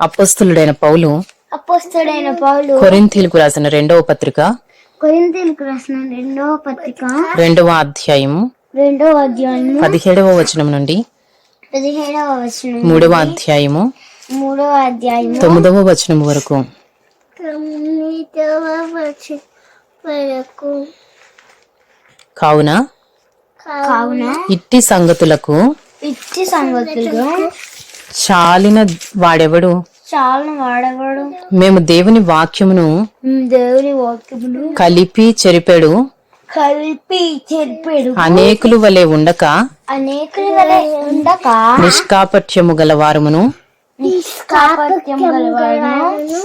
అప్పస్తులుడైన పౌలు అపోస్తుడైన పౌలు కొరింథీలకు రాసిన రెండవ పత్రిక. కొరింథీలకు రాసిన రెండవ పత్రిక. రెండవ అధ్యాయము. రెండవ అధ్యాయము. పదిహేడవ వచనం నుండి పదిహేడవ వచనం మూడవ అధ్యాయము. మూడవ అధ్యాయము. తొమ్మిదవ వచనం వరకు. వరకు. కావున కావున ఇట్టి సంగతులకు ఇట్టి సంగతులు చాలిన వాడెవడు? చాలా వాడవాడు? మేము దేవుని వాక్యమును దేవుని వాక్యమును కలిపి చెరిపెడు. కలిపి చెరిపెడు. అనేకులు వలె ఉండక అనేకుల వలె ఉండక నిష్కాపట్యము గల వారమును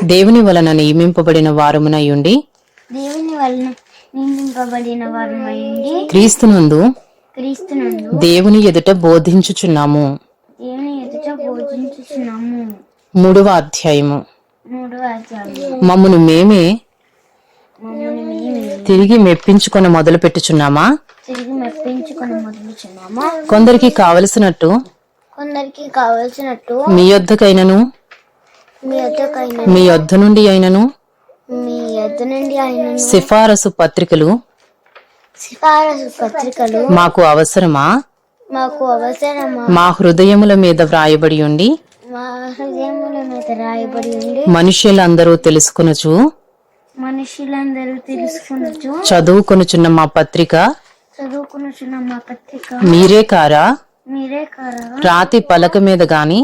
దేవుని వలన నియమింపబడిన వారమునై ఉండి దేవుని వలన నియమింపబడిన వారమైంది క్రీస్తునందు క్రీస్తునందు దేవుని ఎదుట బోధించుచున్నాము. మూడవ అధ్యాయము. మమ్మను మేమే తిరిగి మెప్పించుకొని మొదలు పెట్టుచున్నామా? కొందరికి కావలసినట్టు కొందరికి కావలసినట్టు మీ యొద్దకైనను మీ యొద్ద నుండి అయినను మీ యొద్ద నుండి ఆయన సిఫారసు పత్రికలు సిఫారసు పత్రికలు మాకు అవసరమా? మాకు అవసరమా? మా హృదయముల మీద వ్రాయబడి ఉండి మా హృదయముల మీద రాయబడి ఉండి మనుష్యులందరూ తెలుసుకొనుచు మనుషులందరూ తెలుసుకునొచ్చు చదువుకొనుచున్న మా పత్రిక చదువుకునుచున్న మా పత్రిక మీరే కారా? మీరే కారా? రాతి పలక మీద గాని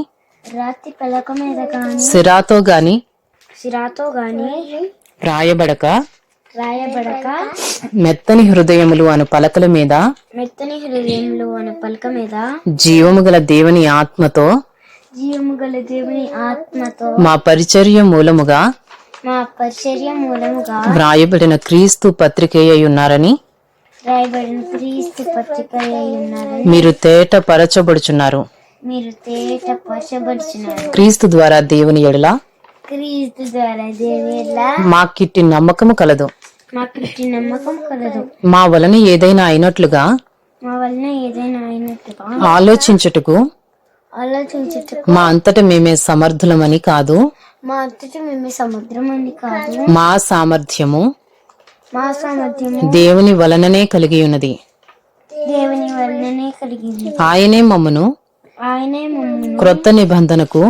రాతి పలక మీద గాని సిరాతో గాని సిరాతో గాని రాయబడక? రాయబడక మెత్తని హృదయములు అను పలకల మీద మెత్తని హృదయంలో అనే పలక మీద జీవము గల దేవుని ఆత్మతో జీవము గల దేవుని ఆత్మతో మా పరిచర్య మూలముగా మా పరిచర్య మూలముగా వ్రాయబడిన క్రీస్తు పత్రికే అయి ఉన్నారని రాయబడిన క్రీస్తు పత్రిక ఉన్నారని మీరు తేట పరచబడుచున్నారు. మీరు తేట పరచబడుచున్నారు. క్రీస్తు ద్వారా దేవుని ఎడల క్రీస్తు ద్వారా దేవుల మాకిట్టి నమ్మకము కలదు. నమ్మకం కలదు. మా వలన ఏదైనా అయినట్లుగా? మా వలన ఏదైనా అయినట్టుగా ఆలోచించుటకు? ఆలోచించుటకు? మా అంతట మేమే సమర్థులమని కాదు? మా అంతటి మేము సముద్రం అని కాదు. మా సామర్థ్యము? మా సామర్థ్యము? దేవుని వలననే కలిగి ఉన్నది దేవుని వలననే కలిగింది ఆయనే మమ్మను? ఆయనే మమ్మల్ని క్రొత్త నిబంధనకు?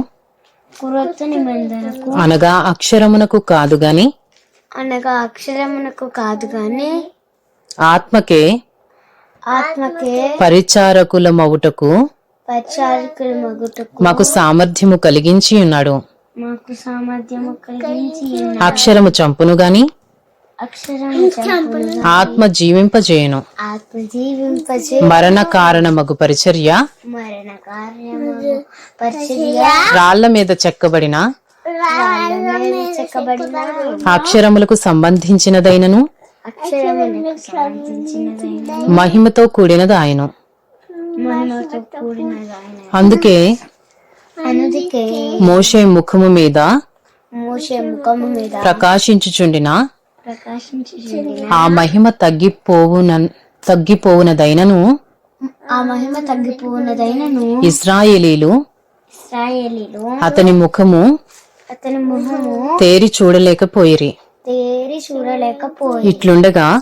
క్రొత్త నిబంధనకు? అనగా అక్షరమునకు కాదు గాని అనగా అక్షరమునకు కాదు గాని ఆత్మకే ఆత్మకే పరిచారకులమవుటకు పరిచారకుల మగుటకు మాకు సామర్థ్యము కలిగించి ఉన్నాడు. మాకు సామర్థ్యము కలిగించి అక్షరము చంపును గాని అక్షరము చంపును ఆత్మ జీవింపజేయును. ఆత్మ జీవింపజే మరణ కారణమగు పరిచర్య మరణ కార్యము పరిచర్య రాళ్ళ మీద చెక్కబడిన అక్షరములకు సంబంధించినదైనను? మహిమతో కూడినది ఆయన అందుకే మోషే ముఖము మీద మోషే ముఖము మీద ప్రకాశించుచుండిన? ప్రకాశించుచుండిన? ఆ మహిమ తగ్గిపోవున తగ్గిపోవునదైనను? ఆ మహిమ తగ్గిపోయినదైనను ఇస్రాయేలీలు ఇస్రాయేలీలు అతని ముఖము అతని ముఖము తేరి చూడలేకపోయిరి. తేరి చూడలేకపోయి. ఇట్లుండగా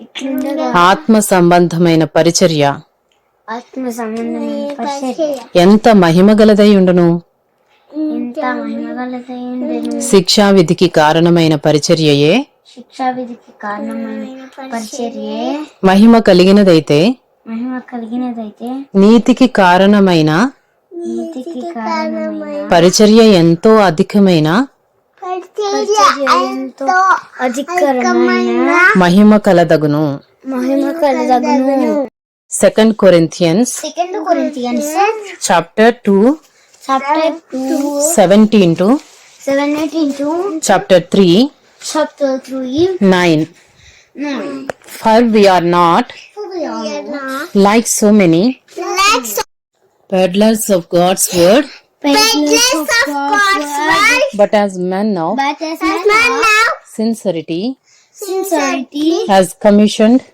ఇట్లుండగా ఆత్మ సంబంధమైన పరిచర్య. ఆత్మ సంబంధమైన పరిచర్య. ఎంత మహిమగలదై ఉండును? ఎంత ఉండెను? శిక్షా విధికి కారణమైన పరిచర్యయే. శిక్షా విధికి కారణమైన పరిచర్యే. మహిమ కలిగినదైతే మహిమ కలిగినదైతే నీతికి కారణమైన పరిచర్య ఎంతో అధికమైన పరిచర్య ఎంతో అధికరమైన మహిమ కలదగును. మహిమ కలదగును. Second Corinthians second Corinthians chapter two chapter two seventeen to chapter three chapter three nine for we are not like so many peddlers of God's word, Peddlers of God's word. but as men now, But as man now, sincerity sincerity has commissioned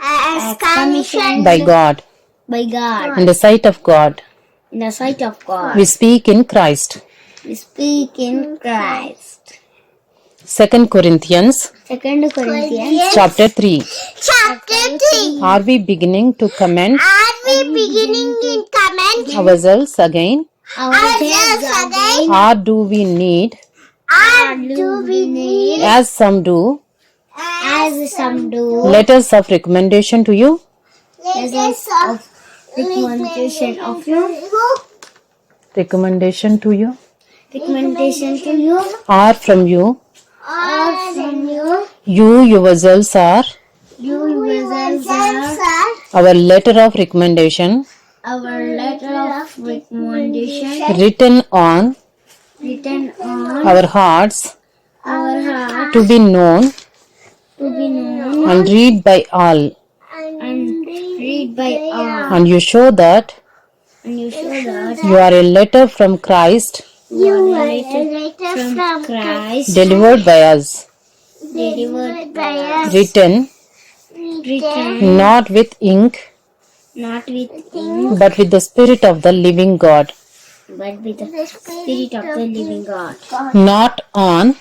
as commissioned by God by God in the sight of God. in the sight of God. We speak in Christ. we speak in Christ. Second Corinthians Second Corinthians chapter 3. chapter 3. Are we beginning to commend Are we beginning in comment ourselves again? ourselves again? Or do we need, Or do we need, as some do, as some do, letters of recommendation to you? letters of recommendation of you? Recommendation to you? Recommendation to you? Or from you? Or from you? You yourselves are You yourselves are our letter of recommendation. Our letter of recommendation. Written on written on our hearts. our heart to be known. To be known. And read by all. and read by all. And you show that And you show that you are a letter from Christ. You are a letter from Christ. Delivered by us, delivered by us, written written not with ink not with ink. but with the Spirit of the living God, but with the Spirit of the living God. not on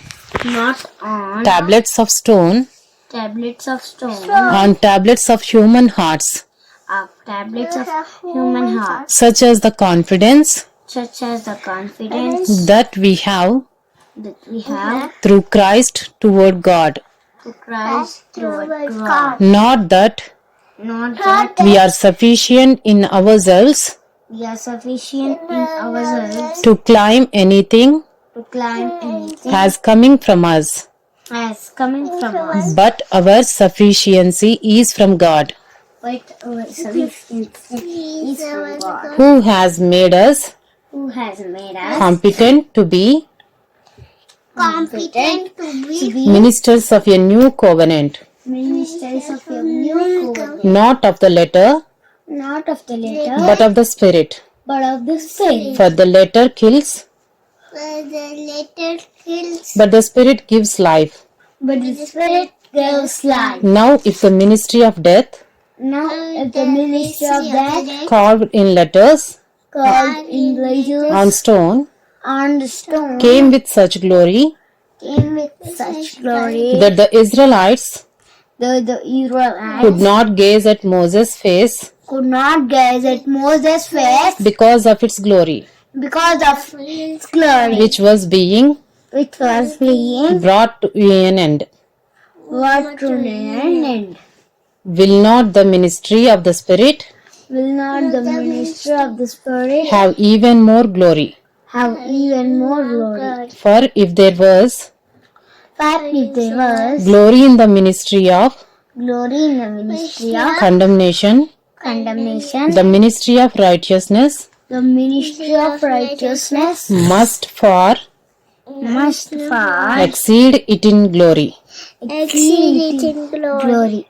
Not on tablets of stone, tablets of stone, on tablets of human hearts, of tablets of human hearts, such as the confidence such as the confidence that we have that we have through Christ toward God. To Christ through God. Not that Not that we are sufficient in ourselves we are sufficient in ourselves to climb anything to climb anything as coming from us, as coming from us, but our sufficiency is from God, but our sufficiency is from God, who has made us who has made us competent to be competent to be ministers of a new covenant, ministers of your new covenant, not of the letter, not of the letter, but of the Spirit. but of the spirit. For the letter kills, the letter kills, but the Spirit gives life. but the spirit gives life. Now, if the ministry of death, Now, if the ministry of death carved in letters called in letters on stone, on the stone came with such glory came with such glory that the Israelites that the Israelites could not gaze at Moses' face could not gaze at Moses' face because of its glory, because of its glory, which was being which was being brought to an end. brought to an end. Will not the ministry of the Spirit Will not the ministry of the Spirit have even more glory? Have even more glory? For if there was For if there was glory in the ministry of glory in the ministry of condemnation, condemnation, the ministry of righteousness the ministry of righteousness must far must far exceed it in glory. exceed it in glory.